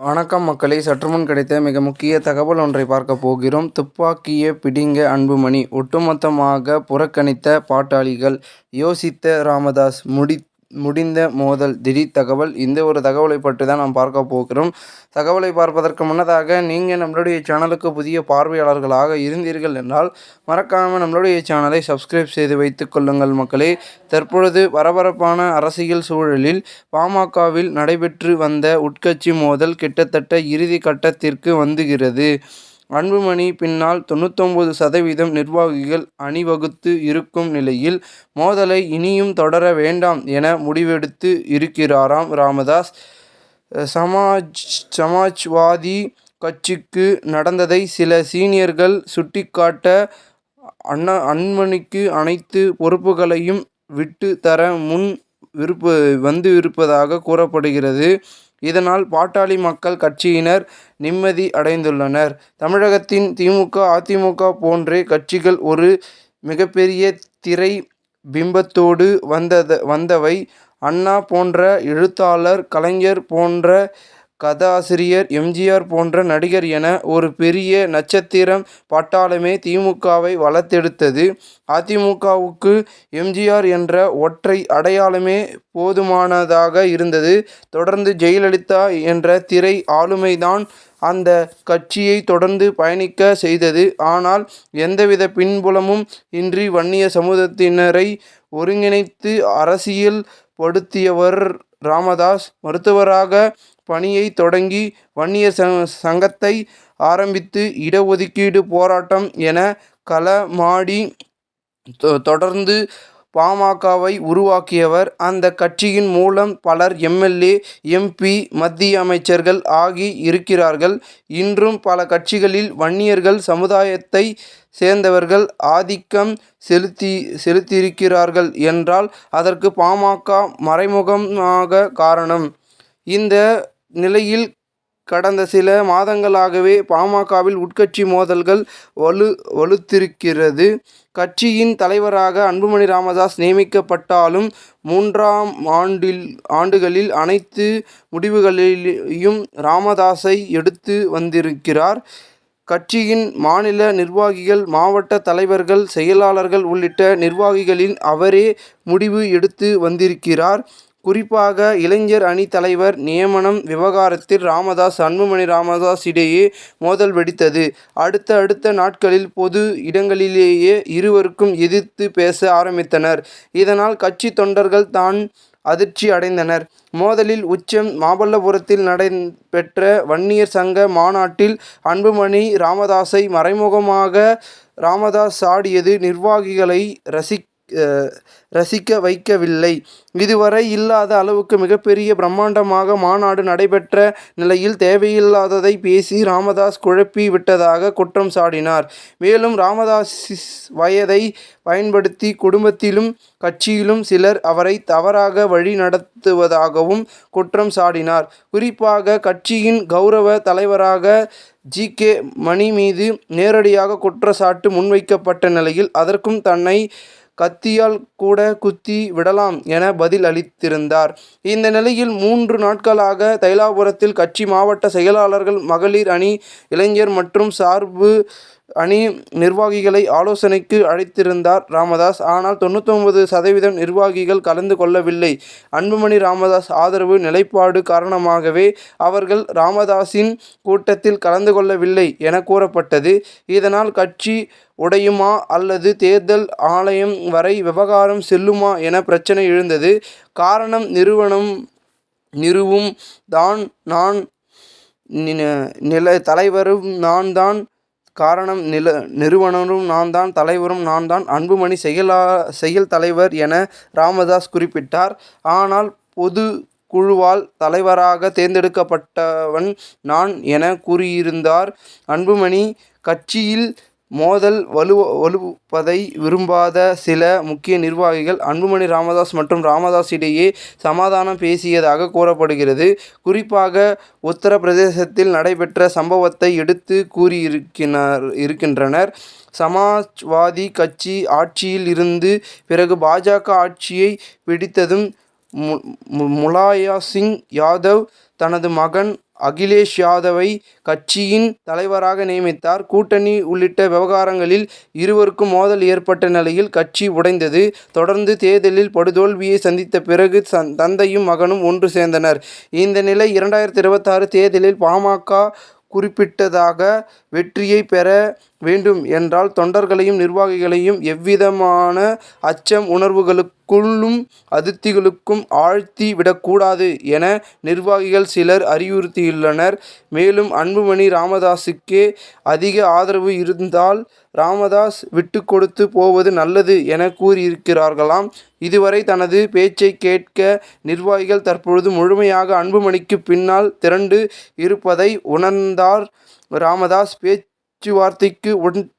வணக்கம் மக்களை. சற்றுமுன் கிடைத்த மிக முக்கிய தகவல் ஒன்றை பார்க்க போகிறோம். துப்பாக்கியை பிடிங்க அன்புமணி. ஒட்டுமொத்தமாக புறக்கணித்த பாட்டாளிகள் யோசித்த ராமதாஸ் முடி முடிந்த மோதல். திடீர் தகவல். இந்த ஒரு தகவலை பற்றி தான் நாம் பார்க்க போகிறோம். தகவலை பார்ப்பதற்கு முன்னதாக நீங்கள் நம்மளுடைய சேனலுக்கு புதிய பார்வையாளர்களாக இருந்தீர்கள் என்றால் மறக்காமல் நம்மளுடைய சேனலை சப்ஸ்கிரைப் செய்து வைத்துக் கொள்ளுங்கள் மக்களே. தற்பொழுது பரபரப்பான அரசியல் சூழலில் பாமகவில் நடைபெற்று வந்த உட்கட்சி மோதல் கிட்டத்தட்ட இறுதி கட்டத்திற்கு வந்துகிறது. அன்புமணி பின்னால் தொண்ணூத்தொம்பது சதவீதம் நிர்வாகிகள் அணிவகுத்து இருக்கும் நிலையில் மோதலை இனியும் தொடர வேண்டாம் என முடிவெடுத்து இருக்கிறாராம் ராமதாஸ். சமாஜ் சமாஜ்வாதி கட்சிக்கு நடந்ததை சில சீனியர்கள் சுட்டிக்காட்ட அண்ணா அன்பணிக்கு அனைத்து பொறுப்புகளையும் விட்டு தர முன் விருப்ப வந்து இருப்பதாக கூறப்படுகிறது. இதனால் பாட்டாளி மக்கள் கட்சியினர் நிம்மதி அடைந்துள்ளனர். தமிழகத்தின் திமுக அதிமுக போன்றே கட்சிகள் ஒரு மிகப்பெரிய திரை பிம்பத்தோடு வந்தத வந்தவை. அண்ணா போன்ற எழுத்தாளர் கலைஞர் போன்ற கதாசிரியர் எம்ஜிஆர் போன்ற நடிகர் என ஒரு பெரிய நட்சத்திரம் பட்டாளமே திமுகவை வளர்த்தெடுத்தது. அதிமுகவுக்கு எம்ஜிஆர் என்ற ஒற்றை அடையாளமே போதுமானதாக இருந்தது. தொடர்ந்து ஜெயலலிதா என்ற திரை ஆளுமைதான் அந்த கட்சியை தொடர்ந்து பயணிக்க செய்தது. ஆனால் எந்தவித பின்புலமும் இன்றி வன்னிய சமூகத்தினரை ஒருங்கிணைத்து அரசியல் படுத்தியவர் ராமதாஸ். மருத்துவராக பணியை தொடங்கி வன்னியர் சங்கத்தை ஆரம்பித்து இட ஒதுக்கீடு போராட்டம் என களமாடி தொடர்ந்து பாமகவை உருவாக்கியவர். அந்த கட்சியின் மூலம் பலர் எம்எல்ஏ எம்பி மத்திய அமைச்சர்கள் ஆகி இருக்கிறார்கள். இன்றும் பல கட்சிகளில் வன்னியர்கள் சமுதாயத்தை சேர்ந்தவர்கள் ஆதிக்கம் செலுத்தி செலுத்தியிருக்கிறார்கள் என்றால் அதற்கு பாமக மறைமுகமாக காரணம். இந்த நிலையில் கடந்த சில மாதங்களாகவே பாமகவில் உட்கட்சி மோதல்கள் வலு வலுத்திருக்கிறது. கட்சியின் தலைவராக அன்புமணி ராமதாஸ் நியமிக்கப்பட்டாலும் மூன்றாம் ஆண்டில் ஆண்டுகளில் அனைத்து முடிவுகளிலையும் ராமதாஸை எடுத்து வந்திருக்கிறார். கட்சியின் மாநில நிர்வாகிகள் மாவட்ட தலைவர்கள் செயலாளர்கள் உள்ளிட்ட நிர்வாகிகளில் அவரே முடிவு எடுத்து வந்திருக்கிறார். குறிப்பாக இளைஞர் அணி தலைவர் நியமனம் விவகாரத்தில் ராமதாஸ் அன்புமணி ராமதாஸ் இடையே மோதல் வெடித்தது. அடுத்த அடுத்த நாட்களில் பொது இடங்களிலேயே இருவருக்கும் எதிர்த்து பேச ஆரம்பித்தனர். இதனால் கட்சி தொண்டர்கள் தான் அதிர்ச்சி அடைந்தனர். மோதலில் உச்சம் மாமல்லபுரத்தில் நடைபெற்ற வன்னியர் சங்க மாநாட்டில் அன்புமணி ராமதாஸை மறைமுகமாக ராமதாஸ் ஆடியது நிர்வாகிகளை ரசிக்க ரசிக்க வைக்கவில்லை. இதுவரை இல்லாத அளவுக்கு மிகப்பெரிய பிரம்மாண்டமாக மாநாடு நடைபெற்ற நிலையில் தேவையில்லாததை பேசி ராமதாஸ் குழப்பி விட்டதாக குற்றம் சாடினார் மேலும் ராமதாஸ் வயதை பயன்படுத்தி குடும்பத்திலும் கட்சியிலும் சிலர் அவரை தவறாக வழி நடத்துவதாகவும் குற்றம் சாடினார் குறிப்பாக கட்சியின் கௌரவ தலைவராக ஜி. கே. மணி மீது நேரடியாக குற்றச்சாட்டு முன்வைக்கப்பட்ட நிலையில் அதற்கும் தன்னை கத்தியால் கூட குத்தி விடலாம் என பதில் அளித்திருந்தார். இந்த நிலையில் மூன்று நாட்களாக தைலாபுரத்தில் கட்சி மாவட்ட செயலாளர்கள் மகளிர் அணி இளைஞர் மற்றும் சார்பு அணி நிர்வாகிகளை ஆலோசனைக்கு அழைத்திருந்தார் ராமதாஸ். ஆனால் தொண்ணூத்தொன்பது சதவீதம் நிர்வாகிகள் கலந்து கொள்ளவில்லை. அன்புமணி ராமதாஸ் ஆதரவு நிலைப்பாடு காரணமாகவே அவர்கள் ராமதாஸின் கூட்டத்தில் கலந்து கொள்ளவில்லை என கூறப்பட்டது. இதனால் கட்சி உடையுமா அல்லது தேர்தல் ஆணையம் வரை விவகாரம் செல்லுமா என பிரச்சனை எழுந்தது. காரணம் நிறுவனம் நிறுவும் தான் நான் நில தலைவரும் நான் தான் காரணம் நில நிறுவனரும் நான் தான் தலைவரும் நான் தான் அன்புமணி செயலா செயல் தலைவர் என ராமதாஸ் குறிப்பிட்டார். ஆனால் பொது குழுவால் தலைவராக தேர்ந்தெடுக்கப்பட்டவன் நான் என கூறியிருந்தார் அன்புமணி. கட்சியில் மோதல் வலு வலுப்பதை விரும்பாத சில முக்கிய நிர்வாகிகள் அன்புமணி ராமதாஸ் மற்றும் ராமதாஸ் இடையே சமாதானம் பேசியதாக கூறப்படுகிறது. குறிப்பாக உத்தரப்பிரதேசத்தில் நடைபெற்ற சம்பவத்தை எடுத்து கூறியிருக்கின்றனர். சமாஜ்வாதி கட்சி ஆட்சியில் இருந்து பிறகு பாஜக ஆட்சியை பிடித்ததும் மு மு சிங் யாதவ் தனது மகன் அகிலேஷ் யாதவை கட்சியின் தலைவராக நியமித்தார். கூட்டணி உள்ளிட்ட விவகாரங்களில் இருவருக்கும் மோதல் ஏற்பட்ட நிலையில் கட்சி உடைந்தது. தொடர்ந்து தேர்தலில் படுதோல்வியை சந்தித்த பிறகு தந்தையும் மகனும் ஒன்று சேர்ந்தனர். இந்த நிலை இரண்டாயிரத்தி இருபத்தாறு தேர்தலில் பாமக குறிப்பிட்டதாக வெற்றியை பெற வேண்டும் என்றால் தொண்டர்களையும் நிர்வாகிகளையும் எவ்விதமான அச்சம் உணர்வுகளுக்குள்ளும் அதிருப்திகளுக்கும் ஆழ்த்தி விடக்கூடாது என நிர்வாகிகள் சிலர் அறிவுறுத்தியுள்ளனர். மேலும் அன்புமணி ராமதாஸுக்கே அதிக ஆதரவு இருந்தால் ராமதாஸ் விட்டுக்கொடுத்து போவது நல்லது என கூறியிருக்கிறார்களாம். இதுவரை தனது பேச்சை கேட்க நிர்வாகிகள் தற்பொழுது முழுமையாக அன்புமணிக்கு பின்னால் திரண்டு இருப்பதை உணர்ந்தார் ராமதாஸ். பேச்சுவார்த்தைக்கு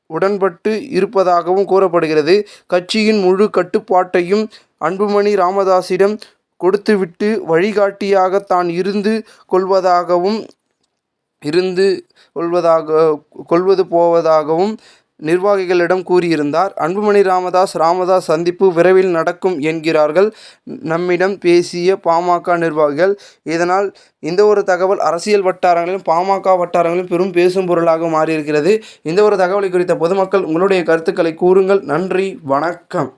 உடன்பட்டு இருப்பதாகவும் கூறப்படுகிறது. கட்சியின் முழு கட்டுப்பாட்டையும் அன்புமணி ராமதாசிடம் கொடுத்துவிட்டு வழிகாட்டியாக தான் இருந்து கொள்வதாகவும் இருந்து கொள்வதாக கொள்வது போவதாகவும் நிர்வாகிகளிடம் கூறியிருந்தார். அன்புமணி ராமதாஸ் ராமதாஸ் சந்திப்பு விரைவில் நடக்கும் என்கிறார்கள் நம்மிடம் பேசிய பாமக நிர்வாகிகள். இதனால் இந்த ஒரு தகவல் அரசியல் வட்டாரங்களிலும் பாமக வட்டாரங்களிலும் பெரும் பேசும் பொருளாக மாறியிருக்கிறது. இந்த ஒரு தகவலை குறித்த பொதுமக்கள் உங்களுடைய கருத்துக்களை கூறுங்கள். நன்றி வணக்கம்.